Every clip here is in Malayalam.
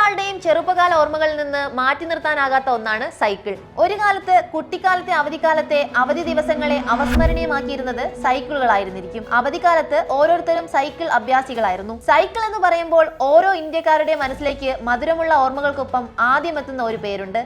ഒരാളുടെയും ചെറുപ്പകാല ഓർമ്മകളിൽ നിന്ന് മാറ്റി നിർത്താനാകാത്ത ഒന്നാണ് സൈക്കിൾ. ഒരു കാലത്ത് കുട്ടിക്കാലത്തെ അവധിക്കാലത്തെ അവധി ദിവസങ്ങളെ അവസ്മരണീയമാക്കിയിരുന്നത് സൈക്കിളുകളായിരുന്നിരിക്കും. അവധിക്കാലത്ത് ഓരോരുത്തരും സൈക്കിൾ അഭ്യാസികളായിരുന്നു. സൈക്കിൾ എന്ന് പറയുമ്പോൾ ഓരോ ഇന്ത്യക്കാരുടെ മനസ്സിലേക്ക് മധുരമുള്ള ഓർമ്മകൾക്കൊപ്പം ആദ്യം എത്തുന്ന ഒരു പേരുണ്ട്.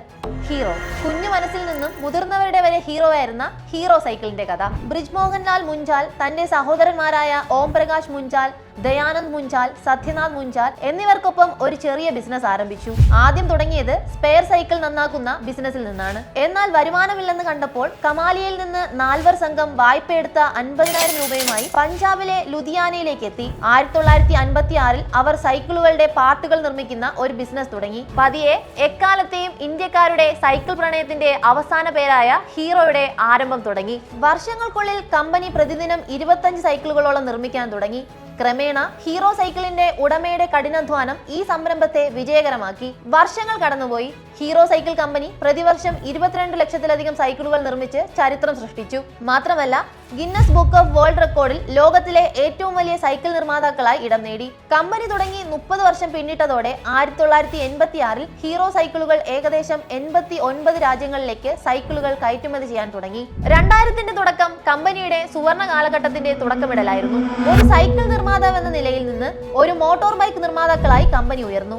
ഹീറോ. കുഞ്ഞു മനസ്സിൽ നിന്നും മുതിർന്നവരുടെ വരെ ഹീറോ ആയിരുന്ന ഹീറോ സൈക്കിളിന്റെ കഥ. ബ്രിജ് മോഹൻലാൽ മുഞ്ചാൽ തന്റെ സഹോദരന്മാരായ ഓം പ്രകാശ് മുഞ്ചാൽ ദയാനന്ദ് മുഞ്ചാൽ സത്യനാഥ് മുഞ്ചാൽ എന്നിവർക്കൊപ്പം ഒരു ചെറിയ ബിസിനസ് ആരംഭിച്ചു. ആദ്യം തുടങ്ങിയത് സ്പെയർ സൈക്കിൾ നന്നാക്കുന്ന ബിസിനസ്സിൽ നിന്നാണ്. എന്നാൽ വരുമാനമില്ലെന്ന് കണ്ടപ്പോൾ കമാലിയയിൽ നിന്ന് നാൽവർ സംഘം വായ്പയെടുത്ത അൻപതിനായിരം രൂപയുമായി പഞ്ചാബിലെ ലുധിയാനയിലേക്ക് എത്തി. ആയിരത്തി തൊള്ളായിരത്തി അൻപത്തി ആറിൽ അവർ സൈക്കിളുകളുടെ പാർട്ടുകൾ നിർമ്മിക്കുന്ന ഒരു ബിസിനസ് തുടങ്ങി. പതിയെ എക്കാലത്തെയും ഇന്ത്യക്കാരുടെ സൈക്കിൾ പ്രണയത്തിന്റെ അവസാന പേരായ ഹീറോയുടെ ആരംഭം തുടങ്ങി. വർഷങ്ങൾക്കുള്ളിൽ കമ്പനി പ്രതിദിനം ഇരുപത്തഞ്ച് സൈക്കിളുകളോളം നിർമ്മിക്കാൻ തുടങ്ങി. ക്രമേണ ഹീറോ സൈക്കിളിന്റെ ഉടമയുടെ കഠിനാധ്വാനം ഈ സംരംഭത്തെ വിജയകരമാക്കി. വർഷങ്ങൾ കടന്നുപോയി. ഹീറോ സൈക്കിൾ കമ്പനി പ്രതിവർഷം ഇരുപത്തിരണ്ട് ലക്ഷത്തിലധികം സൈക്കിളുകൾ നിർമ്മിച്ച് ചരിത്രം സൃഷ്ടിച്ചു. മാത്രമല്ല ഗിന്നസ് ബുക്ക് ഓഫ് വേൾഡ് റെക്കോർഡിൽ ലോകത്തിലെ ഏറ്റവും വലിയ സൈക്കിൾ നിർമ്മാതാക്കളായി ഇടം നേടി. കമ്പനി തുടങ്ങി മുപ്പത് വർഷം പിന്നിട്ടതോടെ ആയിരത്തി തൊള്ളായിരത്തി എൺപത്തി ആറിൽ ഹീറോ സൈക്കിളുകൾ ഏകദേശം എൺപത്തി ഒൻപത് രാജ്യങ്ങളിലേക്ക് സൈക്കിളുകൾ കയറ്റുമതി ചെയ്യാൻ തുടങ്ങി. രണ്ടായിരത്തിന്റെ തുടക്കം കമ്പനിയുടെ സുവർണ കാലഘട്ടത്തിന്റെ തുടക്കമിടലായിരുന്നു. ഒരു സൈക്കിൾ നിർമ്മാതാവ് എന്ന നിലയിൽ നിന്ന് ഒരു മോട്ടോർ ബൈക്ക് നിർമ്മാതാക്കളായി കമ്പനി ഉയർന്നു.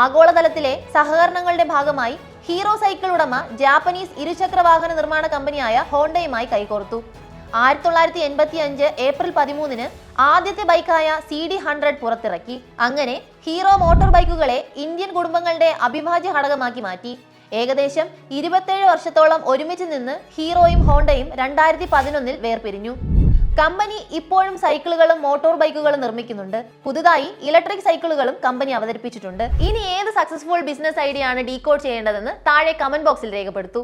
ആഗോളതലത്തിലെ സഹകരണങ്ങളുടെ ഭാഗമായി ഹീറോ സൈക്കിൾ ഉടമ ജാപ്പനീസ് ഇരുചക്ര വാഹന നിർമ്മാണ കമ്പനിയായ ഹോണ്ടയുമായി കൈകോർത്തു. ആയിരത്തി തൊള്ളായിരത്തി എൺപത്തി അഞ്ച് ഏപ്രിൽ പതിമൂന്നിന് ആദ്യത്തെ ബൈക്കായ സി ഡി ഹൺഡ്രഡ് പുറത്തിറക്കി. അങ്ങനെ ഹീറോ മോട്ടോർ ബൈക്കുകളെ ഇന്ത്യൻ കുടുംബങ്ങളുടെ അഭിഭാജ്യ ഘടകമാക്കി മാറ്റി. ഏകദേശം ഇരുപത്തേഴ് വർഷത്തോളം ഒരുമിച്ച് നിന്ന് ഹീറോയും ഹോണ്ടയും രണ്ടായിരത്തി പതിനൊന്നിൽ വേർപിരിഞ്ഞു. കമ്പനി ഇപ്പോഴും സൈക്കിളുകളും മോട്ടോർ ബൈക്കുകളും നിർമ്മിക്കുന്നുണ്ട്. പുതുതായി ഇലക്ട്രിക് സൈക്കിളുകളും കമ്പനി അവതരിപ്പിച്ചിട്ടുണ്ട്. ഇനി ഏത് സക്സസ്ഫുൾ ബിസിനസ് ഐഡിയ ആണ് ഡീകോഡ് ചെയ്യേണ്ടതെന്ന് താഴെ കമന്റ് ബോക്സിൽ രേഖപ്പെടുത്തൂ.